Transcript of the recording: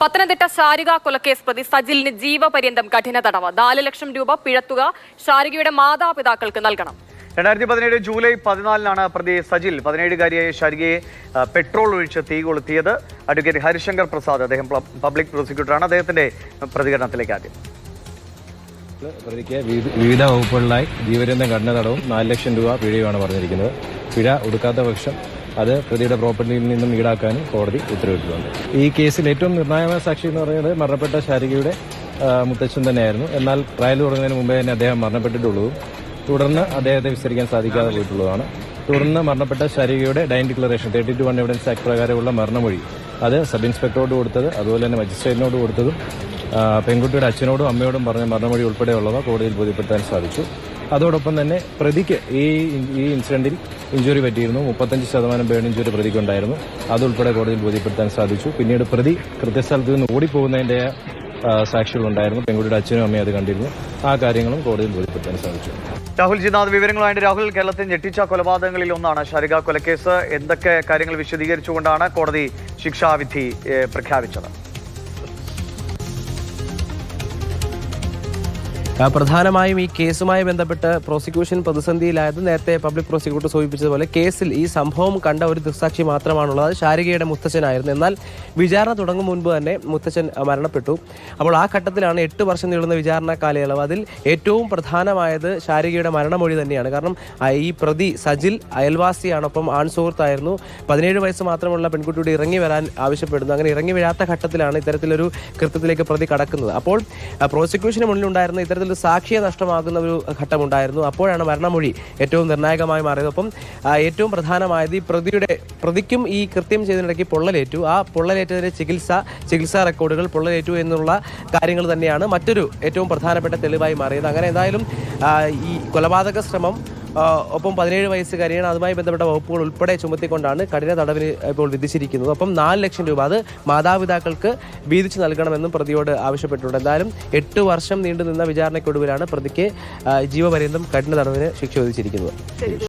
പത്തനംതിട്ട ശാരിക കൊലക്കേസ് പ്രതി സജിലിന് ജീവപര്യന്തം കഠിന തടവ്. നാല് ലക്ഷം രൂപ പിഴത്തുക ശാരികയുടെ മാതാപിതാക്കൾക്ക് നൽകണം. രണ്ടായിരത്തി പതിനേഴ് ജൂലൈ പതിനാലിനാണ് പ്രതി സജിൽ പതിനേഴുകാരിയായ ഷാരികയെ ആ, പെട്രോൾ ഒഴിച്ച് തീ കൊളുത്തിയത്. അഡ്വക്കേറ്റ് ഹരിശങ്കർ പ്രസാദ് അദ്ദേഹം പബ്ലിക് പ്രോസിക്യൂട്ടറാണ്. അദ്ദേഹത്തിന്റെ പ്രതികരണത്തിലേക്ക് ആദ്യം. പ്രതിക്ക് വിവിധ വിവിധ വകുപ്പുകളിലായി ജീവപര്യന്തം കഠിന തടവും നാല് ലക്ഷം രൂപ പിഴയുമാണ് പറഞ്ഞിരിക്കുന്നത്. പിഴ ഒടുക്കാത്ത പക്ഷം അത് പ്രതിയുടെ പ്രോപ്പർട്ടിയിൽ നിന്നും ഈടാക്കാനും കോടതി ഉത്തരവിട്ടിട്ടുണ്ട്. ഈ കേസിൽ ഏറ്റവും നിർണായകമായ സാക്ഷി എന്ന് പറയുന്നത് മരണപ്പെട്ട ശാരികയുടെ മുത്തച്ഛൻ തന്നെയായിരുന്നു. എന്നാൽ ട്രയൽ തുടങ്ങുന്നതിന് മുമ്പേ തന്നെ അദ്ദേഹം മരണപ്പെട്ടിട്ടുള്ളതും തുടർന്ന് അദ്ദേഹത്തെ വിസ്തരിക്കാൻ സാധിക്കാതെ പോയിട്ടുള്ളതാണ്. തുടർന്ന് മരണപ്പെട്ട ശാരികയുടെ dying declaration thirty two one evidence act പ്രകാരമുള്ള മരണമൊഴി. അത് സബ് ഇൻസ്പെക്ടറോട് കൊടുത്തത് അതുപോലെ തന്നെ മജിസ്ട്രേറ്റിനോട് കൊടുത്തതും പെൺകുട്ടിയുടെ അച്ഛനോടും അമ്മയോടും പറഞ്ഞ മരണമൊഴി ഉൾപ്പെടെയുള്ളവ കോടതിയിൽ ബോധ്യപ്പെടുത്താൻ സാധിച്ചു. അതോടൊപ്പം തന്നെ പ്രതിക്ക് ഈ ഈ ഇൻസിഡന്റിൽ ഇഞ്ചുറി പറ്റിയിരുന്നു. മുപ്പത്തഞ്ച് ശതമാനം ബേൺ ഇഞ്ചുറി പ്രതിക്കുണ്ടായിരുന്നു. അതുൾപ്പെടെ കോടതിയിൽ ബോധ്യപ്പെടുത്താൻ സാധിച്ചു. പിന്നീട് പ്രതി കൃത്യസ്ഥലത്ത് നിന്ന് ഓടിപ്പോകുന്നതിന്റെ സാക്ഷികളുണ്ടായിരുന്നു. പെൺകുട്ടിയുടെ അച്ഛനും അമ്മയും അത് കണ്ടിരുന്നു. ആ കാര്യങ്ങളും കോടതിയിൽ ബോധ്യപ്പെടുത്താൻ സാധിച്ചു. രാഹുൽ ജിനാഥ് വിവരങ്ങളുമായിട്ട് രാഹുൽ കേരളത്തിൽ ഞെട്ടിച്ച കൊലപാതകങ്ങളിൽ ഒന്നാണ് ഷാരിക കൊലക്കേസ്. എന്തൊക്കെ കാര്യങ്ങൾ വിശദീകരിച്ചുകൊണ്ടാണ് കോടതി ശിക്ഷാവിധി പ്രഖ്യാപിച്ചത്? പ്രധാനമായും ഈ കേസുമായി ബന്ധപ്പെട്ട് പ്രോസിക്യൂഷൻ പ്രതിസന്ധിയിലായത് നേരത്തെ പബ്ലിക് പ്രോസിക്യൂട്ടർ സൂചിപ്പിച്ചതുപോലെ കേസിൽ ഈ സംഭവം കണ്ട ഒരു ദൃക്സാക്ഷി മാത്രമാണുള്ളത്. ശാരികയുടെ മുത്തച്ഛനായിരുന്നു. എന്നാൽ വിചാരണ തുടങ്ങും മുൻപ് തന്നെ മുത്തച്ഛൻ മരണപ്പെട്ടു. അപ്പോൾ ആ ഘട്ടത്തിലാണ് എട്ട് വർഷം നീളുന്ന വിചാരണ കാലയളവ്. അതിൽ ഏറ്റവും പ്രധാനമായത് ശാരികയുടെ മരണമൊഴി തന്നെയാണ്. കാരണം ഈ പ്രതി സജിൽ അയൽവാസിയാണൊപ്പം ആൺസുഹൃത്തായിരുന്നു. ആൺ സുഹൃത്തായിരുന്നു പതിനേഴ് വയസ്സ് മാത്രമുള്ള പെൺകുട്ടിയോട് ഇറങ്ങി വരാൻ ആവശ്യപ്പെടുന്നു. അങ്ങനെ ഇറങ്ങി വരാത്ത ഘട്ടത്തിലാണ് ഇത്തരത്തിലൊരു കൃത്യത്തിലേക്ക് പ്രതി കടക്കുന്നത്. അപ്പോൾ പ്രോസിക്യൂഷന് മുന്നിലുണ്ടായിരുന്ന ഇത്തരത്തിലൊരു സാക്ഷിയെ നഷ്ടമാകുന്ന ഒരു ഘട്ടമുണ്ടായിരുന്നു. അപ്പോഴാണ് മരണമൊഴി ഏറ്റവും നിർണായകമായി മാറിയത്. അപ്പം ഏറ്റവും പ്രധാനമായത് ഈ പ്രതിയുടെ പ്രതിക്കും ഈ കൃത്യം ചെയ്തതിനിടയ്ക്ക് പൊള്ളലേറ്റു. ആ പൊള്ളലേറ്റതിന്റെ ചികിത്സ ചികിത്സാ റെക്കോർഡുകൾ പൊള്ളലേറ്റു എന്നുള്ള കാര്യങ്ങൾ തന്നെയാണ് മറ്റൊരു ഏറ്റവും പ്രധാനപ്പെട്ട തെളിവായി മാറിയത്. അങ്ങനെ എന്തായാലും ഈ കൊലപാതക ശ്രമം ഒപ്പം പതിനേഴ് വയസ്സുകാരിയാണ് അതുമായി ബന്ധപ്പെട്ട വകുപ്പുകൾ ഉൾപ്പെടെ ചുമത്തിക്കൊണ്ടാണ് കഠിന തടവിന് ഇപ്പോൾ വിധിച്ചിരിക്കുന്നത്. അപ്പം നാല് ലക്ഷം രൂപ അത് മാതാപിതാക്കൾക്ക് വീതിച്ചു നൽകണമെന്നും പ്രതിയോട് ആവശ്യപ്പെട്ടിട്ടുണ്ട്. എന്തായാലും എട്ട് വർഷം നീണ്ടുനിന്ന വിചാരണയ്ക്കൊടുവിലാണ് പ്രതിക്ക് ജീവപര്യന്തം കഠിന തടവിന് ശിക്ഷ വിധിച്ചിരിക്കുന്നത്.